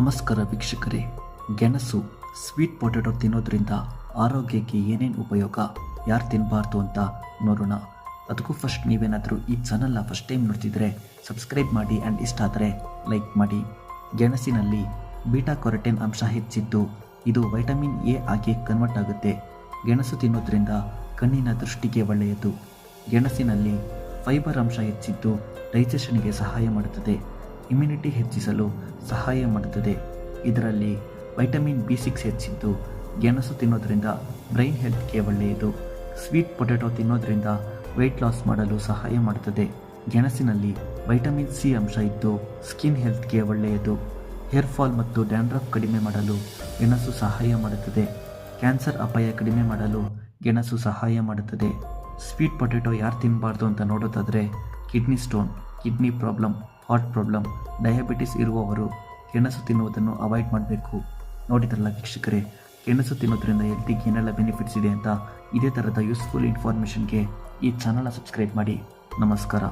ನಮಸ್ಕಾರ ವೀಕ್ಷಕರೇ. ಗೆಣಸು ಸ್ವೀಟ್ ಪೊಟೆಟೊ ತಿನ್ನೋದ್ರಿಂದ ಆರೋಗ್ಯಕ್ಕೆ ಏನೇನು ಉಪಯೋಗ, ಯಾರು ತಿನ್ನಬಾರ್ದು ಅಂತ ನೋಡೋಣ. ಅದಕ್ಕೂ ಫಸ್ಟ್ ನೀವೇನಾದರೂ ಈ ಚಾನಲ್ನ ಫಸ್ಟ್ ಟೈಮ್ ನೋಡ್ತಿದ್ರೆ ಸಬ್ಸ್ಕ್ರೈಬ್ ಮಾಡಿ ಆ್ಯಂಡ್ ಇಷ್ಟ ಆದರೆ ಲೈಕ್ ಮಾಡಿ. ಗೆಣಸಿನಲ್ಲಿ ಬೀಟಾ ಕೊರಟೆನ್ ಅಂಶ ಹೆಚ್ಚಿದ್ದು, ಇದು ವೈಟಮಿನ್ ಎ ಆಗಿ ಕನ್ವರ್ಟ್ ಆಗುತ್ತೆ. ಗೆಣಸು ತಿನ್ನೋದ್ರಿಂದ ಕಣ್ಣಿನ ದೃಷ್ಟಿಗೆ ಒಳ್ಳೆಯದು. ಗೆಣಸಿನಲ್ಲಿ ಫೈಬರ್ ಅಂಶ ಹೆಚ್ಚಿದ್ದು ಡೈಜೆಷನ್ಗೆ ಸಹಾಯ ಮಾಡುತ್ತದೆ. ಇಮ್ಯುನಿಟಿ ಹೆಚ್ಚಿಸಲು ಸಹಾಯ ಮಾಡುತ್ತದೆ. ಇದರಲ್ಲಿ ವೈಟಮಿನ್ ಬಿ ಸಿಕ್ಸ್ ಹೆಚ್ಚಿದ್ದು, ಗೆಣಸು ತಿನ್ನೋದ್ರಿಂದ ಬ್ರೈನ್ ಹೆಲ್ತ್ಗೆ ಒಳ್ಳೆಯದು. ಸ್ವೀಟ್ ಪೊಟೆಟೊ ತಿನ್ನೋದ್ರಿಂದ ವೆಯ್ಟ್ ಲಾಸ್ ಮಾಡಲು ಸಹಾಯ ಮಾಡುತ್ತದೆ. ಗೆಣಸಿನಲ್ಲಿ ವೈಟಮಿನ್ ಸಿ ಅಂಶ ಇದ್ದು ಸ್ಕಿನ್ ಹೆಲ್ತ್ಗೆ ಒಳ್ಳೆಯದು. ಹೇರ್ ಫಾಲ್ ಮತ್ತು ಡ್ಯಾಂಡ್ರಫ್ ಕಡಿಮೆ ಮಾಡಲು ಗೆಣಸು ಸಹಾಯ ಮಾಡುತ್ತದೆ. ಕ್ಯಾನ್ಸರ್ ಅಪಾಯ ಕಡಿಮೆ ಮಾಡಲು ಗೆಣಸು ಸಹಾಯ ಮಾಡುತ್ತದೆ. ಸ್ವೀಟ್ ಪೊಟೆಟೊ ಯಾರು ತಿನ್ನಬಾರ್ದು ಅಂತ ನೋಡೋದಾದರೆ kidney stone kidney problem heart problem diabetes ಇರುವವರು ಗೆಣಸು ತಿನ್ನುವುದನ್ನು ಅವಾಯ್ಡ್ ಮಾಡಬೇಕು. ನೋಡಿದ್ರಲ್ಲ ವೀಕ್ಷಕರೇ, ಗೆಣಸು ತಿನ್ನೋದ್ರಿಂದ ಹೆಲ್ತಿಗೆ ಏನೆಲ್ಲ ಬೆನಿಫಿಟ್ಸ್ ಇದೆ ಅಂತ ಇದೇ ಥರದ ಯೂಸ್ಫುಲ್ ಇನ್ಫಾರ್ಮೇಷನ್ಗೆ ಈ ಚಾನಲ್ನ ಸಬ್ಸ್ಕ್ರೈಬ್ ಮಾಡಿ. ನಮಸ್ಕಾರ.